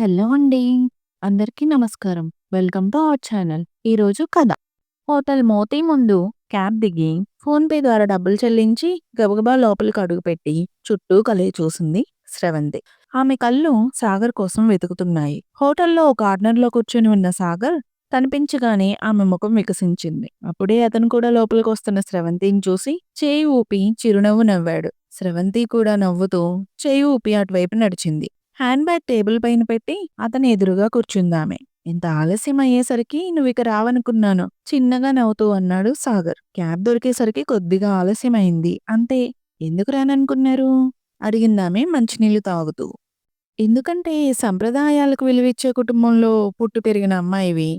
Hello అండి. అందరికీ నమస్కారం. Welcome to our channel. ఈరోజు కథ. హోటల్ 'మోతీ' ముందు క్యాబ్ దిగి ఫోన్‌పే ద్వారా డబ్బులు చెల్లించి గబగబా లోపలికి అడుగుపెట్టి చుట్టూ కలిగి చూసింది స్రవంతి. ఆమె కళ్ళు సాగర్ కోసం వెతుకుతున్నాయి. హోటల్‌లో ఒక కార్నర్‌లో కూర్చొని ఉన్న సాగర్ కనిపించగానే ఆమె ముఖం వికసించింది. అప్పుడే అతను కూడా లోపలికి వస్తున్న స్రవంతిని చూసి చేయి ఊపి చిరునవ్వు నవ్వాడు. స్రవంతి కూడా నవ్వుతూ చేయి ఊపి అటువైపు నడిచింది. హ్యాండ్ బ్యాగ్ టేబుల్ పైన పెట్టి అతని ఎదురుగా కూర్చుందామె. ఇంత ఆలస్యం అయ్యేసరికి నువ్వు ఇక రావనుకున్నాను చిన్నగా నవ్వుతూ అన్నాడు సాగర్. క్యాబ్ దొరికేసరికి కొద్దిగా ఆలస్యమైంది అంతే. ఎందుకు రాననుకున్నారు? అడిగిందామె మంచినీళ్ళు తాగుతూ. ఎందుకంటే సంప్రదాయాలకు విలువిచ్చే కుటుంబంలో పుట్టు పెరిగిన అమ్మాయివి.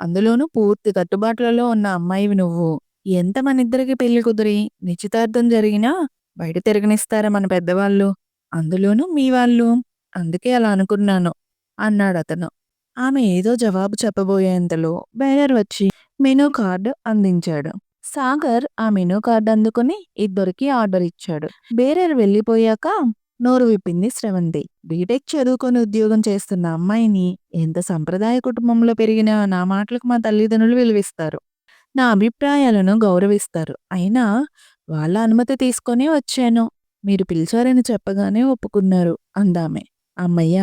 అందులోనూ పూర్తి కట్టుబాట్లలో ఉన్న అమ్మాయివి నువ్వు. ఎంత మనిద్దరికి పెళ్ళి కుదిరి, నిశ్చితార్థం జరిగినా బయట తిరగనిస్తారా మన పెద్దవాళ్ళు? అందులోనూ మీ వాళ్ళు. అందుకే అలా అనుకున్నాను అన్నాడతను. ఆమె ఏదో జవాబు చెప్పబోయేంతలో బేరర్ వచ్చి మెనూ కార్డు అందించాడు. సాగర్ ఆ మెనూ కార్డ్ అందుకుని ఇద్దరికి ఆర్డర్ ఇచ్చాడు. బేరర్ వెళ్ళిపోయాక నోరు విప్పింది శ్రవంతి బీటెక్ చదువుకొని ఉద్యోగం చేస్తున్న అమ్మాయిని ఎంత సంప్రదాయ కుటుంబంలో పెరిగినా నా మాటలకు మా తల్లిదండ్రులు విలువిస్తారు. నా అభిప్రాయాలను గౌరవిస్తారు. అయినా వాళ్ళ అనుమతి తీసుకొని వచ్చాను. మీరు పిలిచారని చెప్పగానే ఒప్పుకున్నారు అందామె. అమ్మయ్య!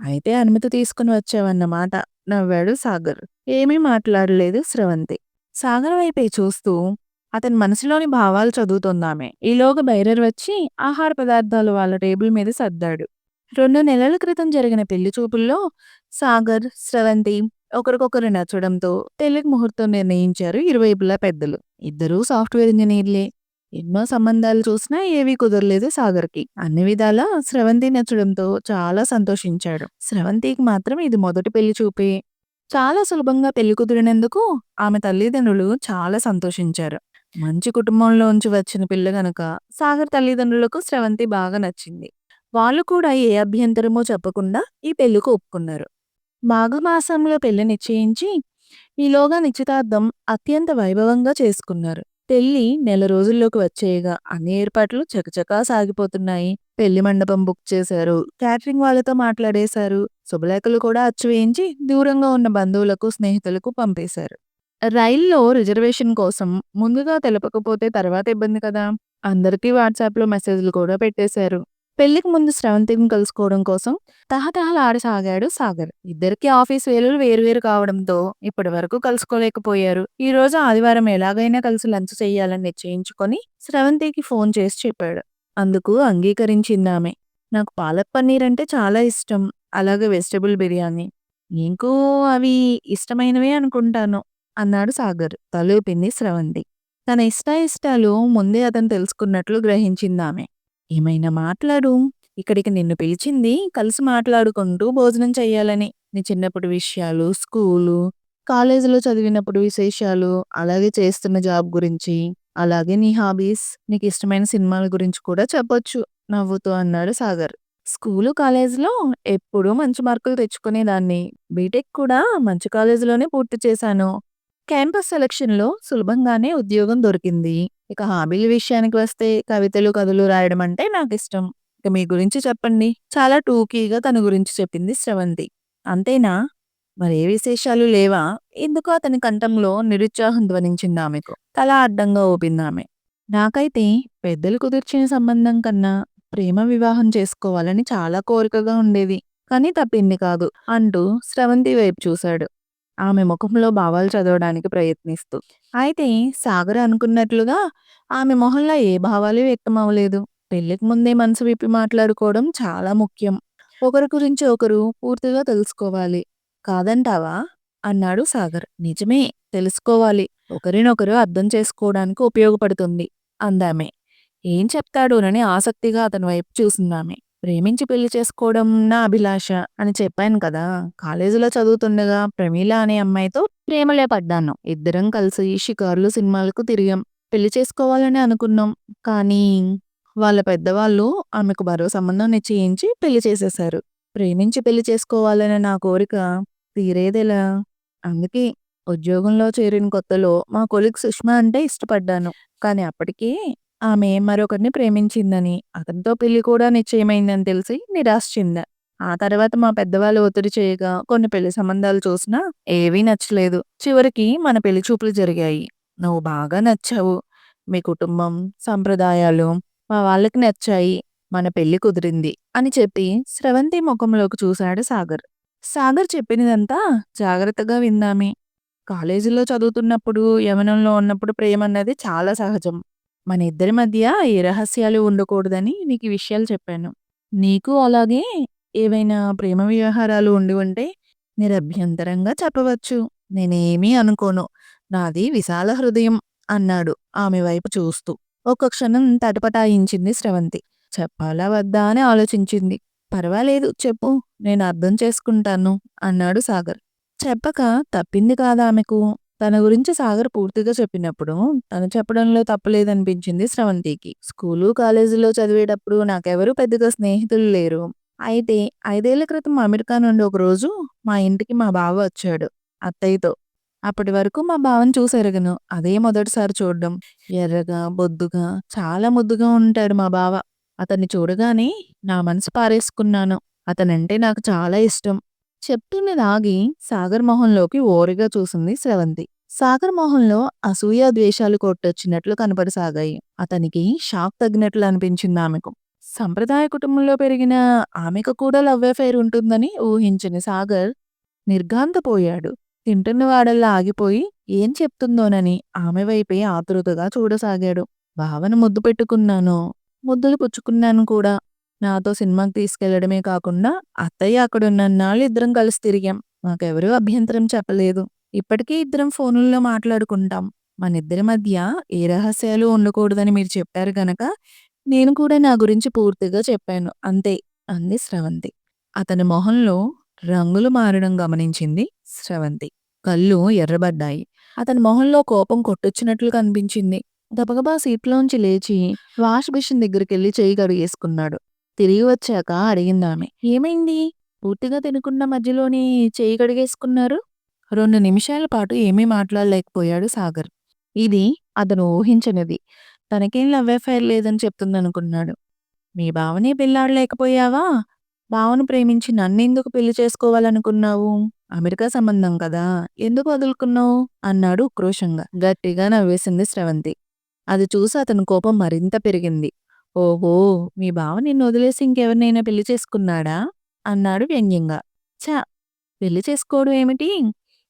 అయితే అనుమతి తీసుకుని వచ్చావన్నమాట నవ్వాడు సాగర్. ఏమీ మాట్లాడలేదు స్రవంతి. సాగర్ వైపే చూస్తూ అతని మనసులోని భావాలు చదువుతోందామె. ఈలోగా బైరర్ వచ్చి ఆహార పదార్థాలు వాళ్ళ టేబుల్ మీద సర్దాడు. రెండు నెలల క్రితం జరిగిన పెళ్ళి చూపుల్లో సాగర్, స్రవంతి ఒకరికొకరు నచ్చడంతో పెళ్ళికి ముహూర్తం నిర్ణయించారు ఇరువైపులా పెద్దలు. ఇద్దరూ సాఫ్ట్‌వేర్ ఇంజనీర్లే ఎన్నో సంబంధాలు చూసినా ఏవీ కుదరలేదు సాగర్‌కి. అన్ని విధాలా స్రవంతి నచ్చడంతో చాలా సంతోషించాడు. స్రవంతికి మాత్రం ఇది మొదటి పెళ్ళి చూపే. చాలా సులభంగా పెళ్ళి కుదిరినందుకు ఆమె తల్లిదండ్రులు చాలా సంతోషించారు. మంచి కుటుంబంలోంచి వచ్చిన పిల్ల గనుక సాగర్ తల్లిదండ్రులకు స్రవంతి బాగా నచ్చింది. వాళ్ళు కూడా ఏ అభ్యంతరమో చెప్పకుండా ఈ పెళ్ళికి ఒప్పుకున్నారు. మాఘమాసంలో పెళ్ళి నిశ్చయించి ఈలోగా నిశ్చితార్థం అత్యంత వైభవంగా చేసుకున్నారు. పెళ్ళి నెల రోజుల్లోకి వచ్చేయగా అన్ని ఏర్పాట్లు చకచకా సాగిపోతున్నాయి. పెళ్ళి మండపం బుక్ చేశారు. క్యాటరింగ్ వాళ్ళతో మాట్లాడేశారు. శుభలేఖలు కూడా అచ్చువేయించి దూరంగా ఉన్న బంధువులకు, స్నేహితులకు పంపేశారు. రైల్లో రిజర్వేషన్ కోసం ముందుగా తెలపకపోతే తర్వాత ఇబ్బంది కదా! అందరికీ వాట్సాప్‌లో మెసేజ్‌లు కూడా పెట్టేశారు. పెళ్ళికి ముందు శ్రవంతిని కలుసుకోవడం కోసం తహతహలాడసాగాడు సాగర్. ఇద్దరికీ ఆఫీస్ వేలులు వేరువేరు కావడంతో ఇప్పటివరకు కలుసుకోలేకపోయారు. ఈరోజు ఆదివారం ఎలాగైనా కలిసి లంచ్ చేయాలని నిశ్చయించుకొని శ్రవంతికి ఫోన్ చేసి చెప్పాడు. అందుకు అంగీకరించిందామె. నాకు పాలక్ పన్నీర్ అంటే చాలా ఇష్టం. అలాగే వెజిటబుల్ బిర్యానీ. నీకూ అవి ఇష్టమైనవే అనుకుంటాను అన్నాడు సాగర్. తలూపింది శ్రవంతి తన ఇష్టాయిష్టాలు ముందే అతను తెలుసుకున్నట్లు గ్రహించిందామె. ఏమైనా మాట్లాడు. ఇక్కడికి నిన్ను పిలిచింది కలిసి మాట్లాడుకుంటూ భోజనం చెయ్యాలని. నీ చిన్నప్పుడు విషయాలు, స్కూలు, కాలేజీలో చదివినప్పుడు విశేషాలు, అలాగే చేస్తున్న జాబ్ గురించి, అలాగే నీ హాబీస్, నీకు ఇష్టమైన సినిమాల గురించి కూడా చెప్పొచ్చు నవ్వుతూ అన్నాడు సాగర్. స్కూలు, కాలేజీలో ఎప్పుడూ మంచి మార్కులు తెచ్చుకునేదాన్ని. బీటెక్ కూడా మంచి కాలేజీలోనే పూర్తి చేశాను. క్యాంపస్ సెలక్షన్‌లో సులభంగానే ఉద్యోగం దొరికింది. ఇక హాబీల విషయానికి వస్తే కవితలు, కథలు రాయడం అంటే నాకిష్టం. ఇక మీ గురించి చెప్పండి. చాలా టూకీగా తన గురించి చెప్పింది స్రవంతి. అంతేనా? మరే విశేషాలు లేవా? ఎందుకో అతని కంఠంలో నిరుత్సాహం ధ్వనించింది ఆమెకు తల అడ్డంగా ఆమె నాకైతే పెద్దలు కుదిర్చిన సంబంధం కన్నా ప్రేమ వివాహం చేసుకోవాలని చాలా కోరికగా ఉండేది. కానీ తప్పింది కాదు అంటూ స్రవంతి వైపు చూశాడు. ఆమె ముఖంలో భావాలు చదవడానికి ప్రయత్నిస్తూ. అయితే సాగర్ అనుకున్నట్లుగా ఆమె మొహంలో ఏ భావాలు వ్యక్తమవలేదు. పెళ్ళికి ముందే మనసు విప్పి మాట్లాడుకోవడం చాలా ముఖ్యం. ఒకరి గురించి ఒకరు పూర్తిగా తెలుసుకోవాలి. కాదంటావా? అన్నాడు సాగర్. నిజమే. తెలుసుకోవాలి. ఒకరినొకరు అర్థం చేసుకోవడానికి ఉపయోగపడుతుంది అందామె. ఏం చెప్తాడోనని ఆసక్తిగా అతని వైపు చూసిందామె. ప్రేమించి పెళ్ళి చేసుకోవడం నా అభిలాష అని చెప్పాను కదా! కాలేజీలో చదువుతుండగా ప్రమీల అనే అమ్మాయితో ప్రేమలే పడ్డాను. ఇద్దరం కలిసి షికారులు, సినిమాలకు తిరిగాం. పెళ్ళి చేసుకోవాలని అనుకున్నాం. కానీ వాళ్ళ పెద్దవాళ్ళు ఆమెకు మరో సంబంధం నిశ్చయించి పెళ్ళి చేసేశారు. ప్రేమించి పెళ్ళి చేసుకోవాలనే నా కోరిక తీరేదెలా? అందుకే ఉద్యోగంలో చేరిన కొత్తలో మా కొలిక్ సుష్మ అంటే ఇష్టపడ్డాను. కానీ అప్పటికీ ఆమె మరొకరిని ప్రేమించిందని, అతనితో పెళ్ళి కూడా నిశ్చయమైందని తెలిసి నిరాశ చెందా. ఆ తర్వాత మా పెద్దవాళ్ళు ఒత్తిడి చేయగా కొన్ని పెళ్ళి సంబంధాలు చూసినా ఏవీ నచ్చలేదు. చివరికి మన పెళ్ళి చూపులు జరిగాయి. నువ్వు బాగా నచ్చావు. మీ కుటుంబం, సంప్రదాయాలు మా వాళ్ళకి నచ్చాయి. మన పెళ్ళి కుదిరింది అని చెప్పి స్రవంతి ముఖంలోకి చూశాడు సాగర్. సాగర్ చెప్పినదంతా జాగ్రత్తగా విందామె. కాలేజీలో చదువుతున్నప్పుడు, యవ్వనంలో ఉన్నప్పుడు ప్రేమన్నది చాలా సహజం. మన ఇద్దరి మధ్య ఏ రహస్యాలు ఉండకూడదని నీకీ విషయాలు చెప్పాను. నీకు అలాగే ఏవైనా ప్రేమ వ్యవహారాలు ఉండి ఉంటే నిరభ్యంతరంగా చెప్పవచ్చు. నేనేమీ అనుకోను. నాది విశాల హృదయం అన్నాడు ఆమె వైపు చూస్తూ. ఒక్క క్షణం తటపటాయించింది స్రవంతి. చెప్పాలా వద్దా అని ఆలోచించింది. పర్వాలేదు చెప్పు. నేను అర్థం చేసుకుంటాను అన్నాడు సాగర్. చెప్పక తప్పింది కాదామెకు. తన గురించి సాగర్ పూర్తిగా చెప్పినప్పుడు తను చెప్పడంలో తప్పలేదనిపించింది స్రవంతికి. స్కూలు, కాలేజీలో చదివేటప్పుడు నాకెవరూ పెద్దగా స్నేహితులు లేరు. అయితే ఐదేళ్ళ క్రితం అమెరికా నుండి ఒకరోజు మా ఇంటికి మా బావ వచ్చాడు అత్తయ్యతో. అప్పటి వరకు మా బావని చూసెరగను. అదే మొదటిసారి చూడడం ఎర్రగా, బొద్దుగా, చాలా ముద్దుగా ఉంటాడు మా బావ. అతన్ని చూడగానే నా మనసు పారేసుకున్నాను. అతనంటే నాకు చాలా ఇష్టం. చెప్తున్నది ఆగి సాగర్ మొహంలోకి ఓరిగా చూసింది స్రవంతి. సాగర్ మొహంలో అసూయ, ద్వేషాలు కొట్టొచ్చినట్లు కనపడసాగాయి. అతనికి షాక్ తగ్గినట్లు అనిపించింది ఆమెకు సంప్రదాయ కుటుంబంలో పెరిగిన ఆమెకు కూడా లవ్ అఫైర్ ఉంటుందని ఊహించని సాగర్ నిర్ఘాంతపోయాడు. తింటున్నవాడల్లా ఆగిపోయి ఏం చెప్తుందోనని ఆమె వైపే ఆతృతగా చూడసాగాడు. భావన ముద్దు పెట్టుకున్నాను. ముద్దులు పుచ్చుకున్నాను కూడా. నాతో సినిమాకి తీసుకెళ్ళడమే కాకుండా అత్తయ్య అక్కడున్నన్నాళ్ళు ఇద్దరం కలిసి తిరిగాం. మాకెవరూ అభ్యంతరం చెప్పలేదు. ఇప్పటికీ ఇద్దరం ఫోనుల్లో మాట్లాడుకుంటాం. మన ఇద్దరి మధ్య ఏ రహస్యాలు ఉండకూడదని మీరు చెప్పారు గనక నేను కూడా నా గురించి పూర్తిగా చెప్పాను అంతే అంది స్రవంతి. అతని మొహంలో రంగులు మారడం గమనించింది స్రవంతి. కళ్ళు ఎర్రబడ్డాయి. అతని మొహంలో కోపం కొట్టొచ్చినట్లు కనిపించింది. గబగబా సీట్లోంచి లేచి వాష్ బేసిన్ దగ్గరికెళ్ళి చేయి కడిగేసుకున్నాడు. తిరిగి వచ్చాక అడిగిందామె. ఏమైంది? పూర్తిగా తినకుండా మధ్యలోనే చేయి కడిగేసుకున్నారు? రెండు నిమిషాల పాటు ఏమీ మాట్లాడలేకపోయాడు సాగర్. ఇది అతను ఊహించనిది. తనకేం లవ్ అఫైర్ లేదని చెప్తుందనుకున్నాడు. మీ బావనే పెళ్ళాడలేకపోయావా బావను ప్రేమించి నన్నెందుకు పెళ్ళి చేసుకోవాలనుకున్నావు? అమెరికా సంబంధం కదా! ఎందుకు వదులుకున్నావు? అన్నాడు ఉక్రోషంగా. గట్టిగా నవ్వేసింది స్రవంతి. అది చూసి అతని కోపం మరింత పెరిగింది. ఓహో! మీ బావ నిన్ను వదిలేసి ఇంకెవరినైనా పెళ్ళి చేసుకున్నాడా? అన్నాడు వ్యంగ్యంగా. ఛ! పెళ్ళి చేసుకోవడం ఏమిటి?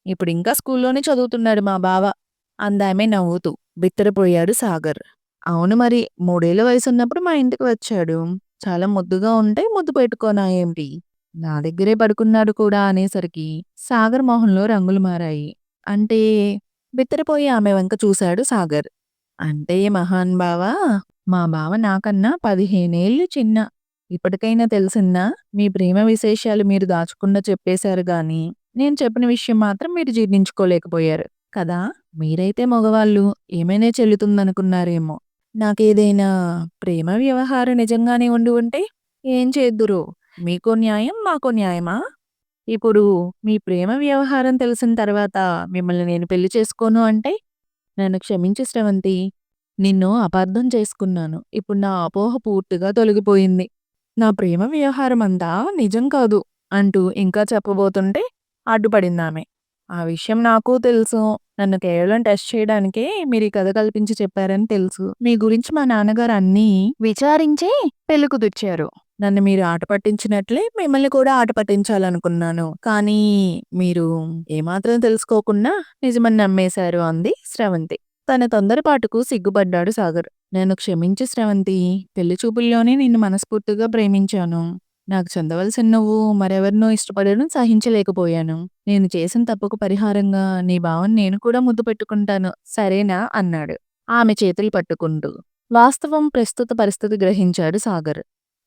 ఇప్పుడింకా స్కూల్లోనే చదువుతున్నాడు మా బావ అందామె నవ్వుతూ. బిత్తరపోయాడు సాగర్. అవును మరి మూడేళ్ళ వయసున్నప్పుడు మా ఇంటికి వచ్చాడు. చాలా ముద్దుగా ఉంటే ముద్దు పెట్టుకోనా ఏంటి? నా దగ్గరే పడుకున్నాడు కూడా అనేసరికి సాగర్ మొహంలో రంగులు మారాయి. అంటే బిత్తరపోయి ఆమె వంక చూశాడు సాగర్. అంటే మహాన్ బావ మా బావ నాకన్నా పదిహేనేళ్ళు చిన్న. ఇప్పటికైనా తెలిసిందా? మీ ప్రేమ విశేషాలు మీరు దాచకుండా చెప్పేశారు గానీ, నేను చెప్పిన విషయం మాత్రం మీరు జీర్ణించుకోలేకపోయారు. కదా! మీరైతే మగవాళ్ళు ఏమైనా చెల్లుతుందనుకున్నారేమో. నాకేదైనా ప్రేమ వ్యవహారం నిజంగానే ఉండి ఉంటే ఏం చేద్దురో? మీకో న్యాయం, మాకో న్యాయమా? ఇప్పుడు మీ ప్రేమ వ్యవహారం తెలిసిన తర్వాత మిమ్మల్ని నేను పెళ్ళి చేసుకోను అంటే? నన్ను క్షమించు శ్రవంతి నిన్ను అపార్థం చేసుకున్నాను. ఇప్పుడు నా అపోహ పూర్తిగా తొలగిపోయింది. నా ప్రేమ వ్యవహారం అంతా నిజం కాదు అంటూ ఇంకా చెప్పబోతుంటే అడ్డుపడిందామె. ఆ విషయం నాకు తెలుసు. నన్ను కేవలం టెస్ట్ చేయడానికే మీరీ కథ కల్పించి చెప్పారని తెలుసు. మీ గురించి మా నాన్నగారు అన్నీ విచారించే పెళ్ళికుదిర్చారు నన్ను మీరు ఆట పట్టించినట్లే మిమ్మల్ని కూడా ఆట పట్టించాలనుకున్నాను. కానీ మీరు ఏమాత్రం తెలుసుకోకుండా నిజమని నమ్మేశారు అంది శ్రవంతి తన తొందరపాటుకు సిగ్గుపడ్డాడు సాగర్. నేను క్షమించి శ్రవంతి పెళ్ళి చూపుల్లోనే నిన్ను మనస్ఫూర్తిగా ప్రేమించాను. నాకు చెందవలసిన నువ్వు మరెవరినో ఇష్టపడడం సహించలేకపోయాను. నేను చేసిన తప్పుకు పరిహారంగా నీ భావం నేను కూడా ముద్దు పెట్టుకుంటాను. సరేనా? అన్నాడు. ఆమె చేతులు పట్టుకుంటూ. వాస్తవం ప్రస్తుత పరిస్థితి గ్రహించాడు సాగర్.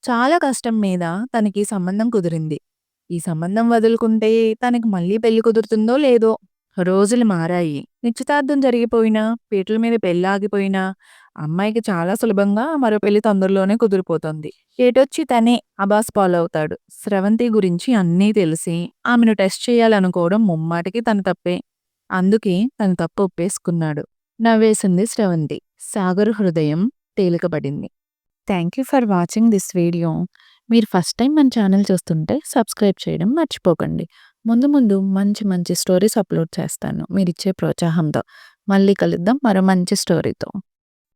చాలా కష్టం మీద తనకి సంబంధం కుదిరింది. ఈ సంబంధం వదులుకుంటే తనకి మళ్ళీ పెళ్ళి కుదురుతుందో లేదో? రోజులు మారాయి. నిశ్చితార్థం జరిగిపోయినా, పీటల మీద పెళ్ళాగిపోయినా అమ్మాయికి చాలా సులభంగా మరో పెళ్ళి తొందరలోనే కుదిరిపోతుంది. ఏటొచ్చి తనే అబాస్ ఫాలో అవుతాడు స్రవంతి గురించి అన్నీ తెలిసి ఆమెను టెస్ట్ చేయాలనుకోవడం ముమ్మాటికి తన తప్పే. అందుకే తన తప్పు ఒప్పేసుకున్నాడు. నవ్వేసింది స్రవంతి. సాగర్ హృదయం తేలికపడింది. Thank you for watching this video. మీరు ఫస్ట్ టైం మన ఛానల్ చూస్తుంటే సబ్స్క్రైబ్ చేయడం మర్చిపోకండి. ముందు ముందు మంచి మంచి స్టోరీస్ అప్లోడ్ చేస్తాను మీరిచ్చే ప్రోత్సాహంతో. మళ్ళీ కలుద్దాం మరో మంచి స్టోరీతో.